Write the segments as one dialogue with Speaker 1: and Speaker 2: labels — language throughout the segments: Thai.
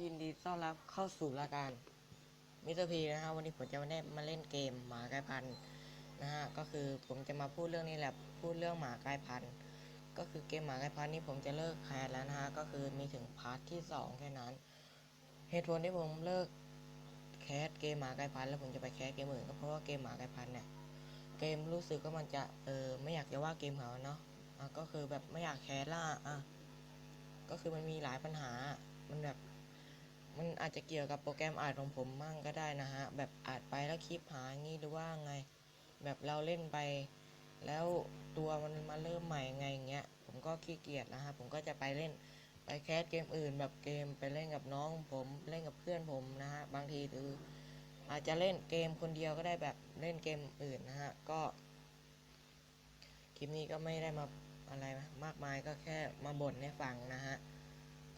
Speaker 1: ยินดีต้อนรับเข้าสู่รายการมิสเตอร์พีนะฮะวันนี้ผมจะมาได้มาเล่นเกมหมากลายพันธุ์นะฮะก็คือผมจะมาพูดเรื่องนี้แหละพูดเรื่องหมากลายพันธุ์ก็คือเกมหมากลายพันธุ์นี่ผมจะเลิกแคสแล้วนะฮะก็คือมีถึงพาร์ทที่สองแค่นั้น เหตุผลที่ผมเลิกแคสเกมหมากลายพันธุ์แล้วผมจะไปแคสเกมอื่นก็เพราะว่าเกมหมากลายพันธุ์เนี่ยเกมรู้สึกว่ามันจะเออไม่อยากจะว่าเกมเขาเนาะอะก็คือแบบไม่อยากแคสล่ะอะก็คือมันมีหลายปัญหา อาจจะเกี่ยวกับโปรแกรมอัดของผมมั่งก็ได้นะฮะ แบบอัดไปแล้วคลิปหายงี้หรือว่าไง แบบเราเล่นไป แล้วตัวมันมาเริ่มใหม่ไงอย่างเงี้ย ผมก็ขี้เกียจนะฮะ ผมก็จะไปเล่นไปแคสเกมอื่น แบบเกมไปเล่นกับน้องผมเล่นกับเพื่อนผมนะฮะ บางทีหรืออาจจะเล่นเกมคนเดียวก็ได้แบบเล่นเกมอื่นนะฮะ ก็ คลิปนี้ก็ไม่ได้มาอะไรมากมายก็แค่มาบ่นให้ฟังนะฮะ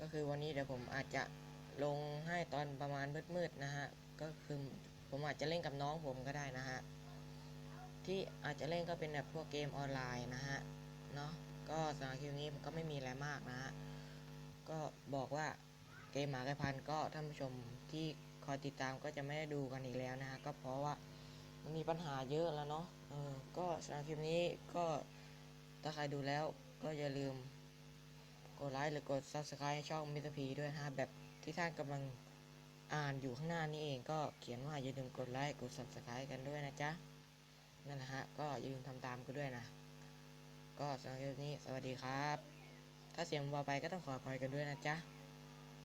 Speaker 1: ก็คือวันนี้เดี๋ยวผมอาจจะ ลงให้ตอนประมาณมืดๆนะฮะ ก็คือผมอาจจะเล่นกับน้องผมก็ได้นะฮะ ที่อาจจะเล่นก็เป็นแบบพวกเกมออนไลน์นะฮะ เนาะก็สำหรับคลิปนี้มันก็ไม่มีอะไรมากนะฮะ ก็บอกว่าเกมหมากระพันก็ท่านผู้ชมที่คอยติดตามก็จะไม่ได้ดูกันอีกแล้วนะฮะ ก็เพราะว่ามันมีปัญหาเยอะแล้วเนาะ เออ ก็สำหรับคลิปนี้ก็ถ้าใครดูแล้วก็อย่าลืม กดไลค์หรือกด subscribe ให้ช่องมิสพีด้วยนะฮะแบบที่ท่านกำลังอ่านอยู่ข้างหน้านี้เองก็เขียนว่าอย่าลืมกดไลค์กด subscribe กันด้วยนะจ๊ะนั่นแหละฮะก็อย่าลืมทำตามกันด้วยนะ ก็สำหรับคลิปนี้สวัสดีครับ ถ้าเสียงเบาไปก็ต้องขออภัยกันด้วยนะจ๊ะ